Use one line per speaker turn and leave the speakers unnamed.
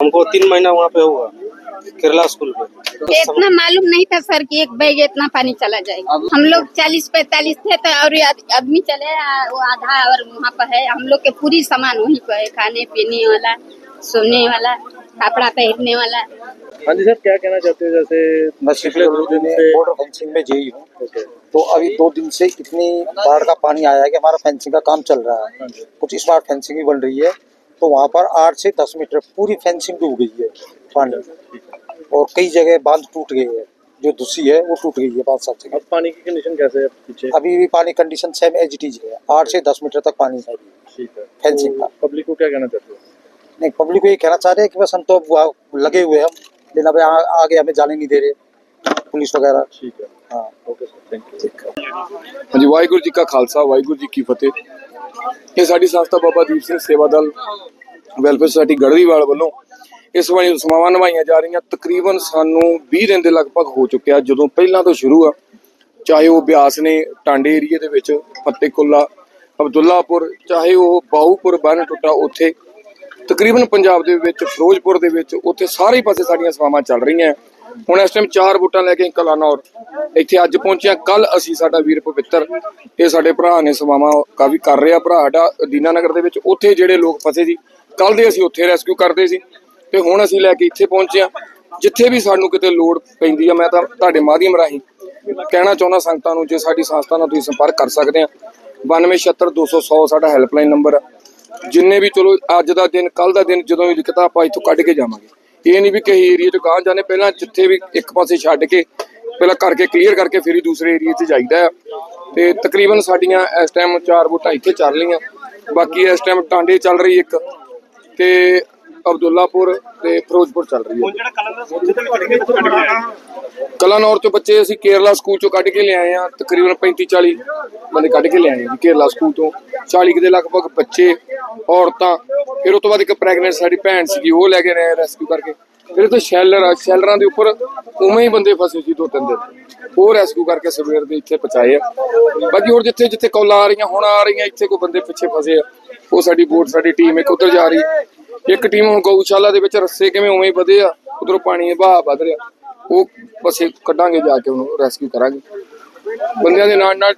हमको तीन महीना वहाँ पे हुआ केरला स्कूल पे।
इतना मालूम नहीं था सर कि एक बैग इतना पानी चला जाएगा हम लोग चालीस पैतालीस थे तो और आदमी चले वो आधा और वहाँ पर है। हम लोग के पूरी सामान वहीं पर है खाने पीने वाला सोने वाला कपड़ा पहनने वाला।
हाँ जी सर क्या कहना चाहते हो? जैसे
मैं
पिछले दो दिन से
बॉर्डर फेंसिंग में जेई हूँ। तो अभी दो दिन से इतनी बाढ़ का पानी आया है कि हमारा फेंसिंग का काम चल रहा है। कुछ स्मार्ट फेंसिंग भी बन रही है। तो वहाँ पर आठ से दस मीटर पूरी फेंसिंग डूब गई है पानी और कई जगह बांध टूट गए हैं जो दूसरी है वो टूट गई है पाँच सात जगह
अब पानी की कंडीशन कैसे है पीछे
अभी भी पानी कंडीशन सेम एच डी है आठ से दस मीटर तक पानी है
ठीक है
फेंसिंग का
पब्लिक को क्या कहना चाहते हो
नहीं पब्लिक को ये कहना चाह रहे हैं कि बस हम तो अब वहाँ लगे हुए हैं हम लेकिन अभी आ- आगे हमें जाने नहीं दे रहे पुलिस वगैरह
ठीक है
हाँ
ओके सर थैंक यू
ਹਾਂਜੀ ਵਾਹਿਗੁਰੂ ਜੀ ਕਾ ਖਾਲਸਾ ਵਾਹਿਗੁਰੂ ਜੀ ਕੀ ਫਤਿਹ ਇਹ ਸਾਡੀ ਸੰਸਥਾ ਬਾਬਾ ਦੀਪ ਸਿੰਘ ਸੇਵਾ ਦਲ ਵੈਲਫੇਅਰ ਸੁਸਾਇਟੀ ਗੜਦੀਵਾਲ ਵੱਲੋਂ ਇਸ ਵਾਰੀ ਸਮਾਵਾਂ ਨਿਭਾਈਆਂ ਜਾ ਰਹੀਆਂ। ਤਕਰੀਬਨ ਸਾਨੂੰ 20 ਦਿਨ ਦੇ ਲਗਭਗ ਹੋ ਚੁੱਕਿਆ ਜਦੋਂ ਪਹਿਲਾਂ ਤੋਂ ਸ਼ੁਰੂ ਆ। ਚਾਹੇ ਉਹ ਬਿਆਸ ਨੇ ਟਾਂਡੇ ਏਰੀਏ ਦੇ ਵਿੱਚ, ਫਤਿਹਕੁੱਲਾ, ਅਬਦੁੱਲਾਪੁਰ, ਚਾਹੇ ਉਹ ਬਾਹੂਪੁਰ ਬੰਨ ਟੁੱਟਾ ਉੱਥੇ। ਤਕਰੀਬਨ ਪੰਜਾਬ ਦੇ ਵਿੱਚ, ਫਿਰੋਜ਼ਪੁਰ ਦੇ ਵਿੱਚ, ਉੱਥੇ ਸਾਰੇ ਪਾਸੇ ਸਾਡੀਆਂ ਸੇਵਾਵਾਂ ਚੱਲ ਰਹੀਆਂ। ਹੁਣ ਇਸ ਟਾਈਮ ਚਾਰ ਬੂਟਾਂ ਲੈ ਕੇ ਕਲਾਨੌਰ। ਇੱਥੇ ਅੱਜ ਪਹੁੰਚਿਆ ਕੱਲ ਅਸੀਂ ਸਾਡਾ ਵੀਰ ਪਵਿੱਤਰ। ਇਹ ਸਾਡੇ ਭਰਾ ਨੇ ਸੇਵਾਵਾਂ ਕਾਫੀ ਕਰ ਰਿਹਾ। ਭਰਾ ਸਾਡਾ ਦੀਨਾਨਗਰ ਦੇ ਵਿੱਚ। ਉੱਥੇ ਜਿਹੜੇ ਲੋਕ ਫਸੇ ਸੀ ਕੱਲ ਦੇ ਅਸੀਂ ਉੱਥੇ ਰੈਸਕਿਊ ਕਰਦੇ ਸੀ ਤੇ ਹੁਣ ਅਸੀਂ ਲੈ ਕੇ ਇੱਥੇ ਪਹੁੰਚੇ ਹਾਂ। ਜਿੱਥੇ ਵੀ ਸਾਨੂੰ ਕਿਤੇ ਲੋੜ ਪੈਂਦੀ ਆ, ਮੈਂ ਤਾਂ ਤੁਹਾਡੇ ਮਾਧਿਅਮ ਰਾਹੀਂ ਕਹਿਣਾ ਚਾਹੁੰਦਾ ਸੰਗਤਾਂ ਨੂੰ, ਜੇ ਸਾਡੀ ਸੰਸਥਾ ਨਾਲ ਤੁਸੀਂ ਸੰਪਰਕ ਕਰ ਸਕਦੇ ਆ। 9276 ਸਾਡਾ ਹੈਲਪਲਾਈਨ ਨੰਬਰ ਆ। ਜਿੰਨੇ ਵੀ ਚਲੋ ਅੱਜ ਦਾ ਦਿਨ ਕੱਲ ਦਾ ਦਿਨ ਜਦੋਂ ਵੀ ਦਿੱਕਤਾਂ ਆਪਾਂ ਇੱਥੋਂ ਕੱਢ ਕੇ ਜਾਵਾਂਗੇ। ਇਹ ਨਹੀਂ ਵੀ ਕਿਸੇ ਏਰੀਆ 'ਚ ਗਾਂ ਜਾਣੇ ਪਹਿਲਾਂ ਜਿੱਥੇ ਵੀ ਇੱਕ ਪਾਸੇ ਛੱਡ ਕੇ, ਪਹਿਲਾਂ ਕਰਕੇ ਕਲੀਅਰ ਕਰਕੇ ਫਿਰ ਹੀ ਦੂਸਰੇ ਏਰੀਆ 'ਚ ਜਾਈਦਾ ਆ। ਤੇ ਤਕਰੀਬਨ ਸਾਡੀਆਂ ਇਸ ਟਾਈਮ ਚਾਰ ਵੋਟਾਂ ਇੱਥੇ ਚੱਲ ਰਹੀਆਂ। ਬਾਕੀ ਇਸ ਟਾਈਮ ਟਾਂਡੇ ਚੱਲ ਰਹੀ ਇੱਕ। ਤੇ ਅਬਦੁੱਲਾਪੁਰ ਤੇ ਫਿਰੋਜ਼ਪੁਰ ਚੱਲ ਰਹੀ ਹੈ। ਕਲਾਨੌਰ ਤੋਂ ਬੱਚੇ ਅਸੀਂ ਕੇਰਲਾ ਸਕੂਲ ਚੋਂ ਕੱਢ ਕੇ ਲਿਆਏ ਆ ਤਕਰੀਬਨ 35 40 ਬੰਦੇ ਕੱਢ ਕੇ ਲਿਆਏ ਆ ਕੇਰਲਾ ਸਕੂਲ ਤੋਂ। 40 ਕੁ ਦੇ ਲਗਭਗ ਬੱਚੇ ਔਰਤਾਂ ਫਿਰ ਉਸ ਤੋਂ ਬਾਅਦ ਇੱਕ ਪ੍ਰੈਗਨੈਂਟ ਸਾਡੀ ਭੈਣ ਸੀਗੀ ਉਹ ਲੈ ਕੇ ਆਏ ਰੈਸਕਿਊ ਕਰਕੇ। ਫਿਰ ਇੱਥੇ ਸ਼ੈਲਰ ਆ ਸ਼ੈਲਰਾਂ ਦੇ ਉੱਪਰ ਉਵੇਂ ਹੀ ਬੰਦੇ ਫਸੇ ਸੀ ਦੋ ਤਿੰਨ ਦਿਨ। ਉਹ ਰੈਸਕਿਊ ਕਰਕੇ ਸਵੇਰ ਦੇ ਇੱਥੇ ਪਹੁੰਚਾਏ ਆ। ਬਾਕੀ ਹੋਰ ਜਿੱਥੇ ਜਿੱਥੇ ਕੌਲਾਂ ਆ ਰਹੀਆਂ ਹੁਣ ਆ ਰਹੀਆਂ ਇੱਥੇ ਕੋਈ ਬੰਦੇ ਪਿੱਛੇ ਫਸੇ ਆ। ਉਹ ਸਾਡੀ ਬੋਟ ਸਾਡੀ ਟੀਮ ਇੱਕ ਉਧਰ ਜਾ ਰਹੀ। ਇੱਕ ਟੀਮ ਹੁਣ ਗਊਸ਼ਾਲਾ ਦੇ ਵਿੱਚ ਰੱਸੇ ਕਿਵੇਂ ਉਵੇਂ ਹੀ ਵਧੇ ਆ, ਉਧਰੋਂ ਪਾਣੀ ਦਾ ਵਹਾਅ ਵੱਧ ਰਿਹਾ। ਉਹ ਬਸੇ ਕੱਢਾਂਗੇ ਜਾ ਕੇ, ਉਹਨੂੰ ਰੈਸਕਿਊ ਕਰਾਂਗੇ। ਬੰਦਿਆਂ ਦੇ ਨਾਲ ਨਾਲ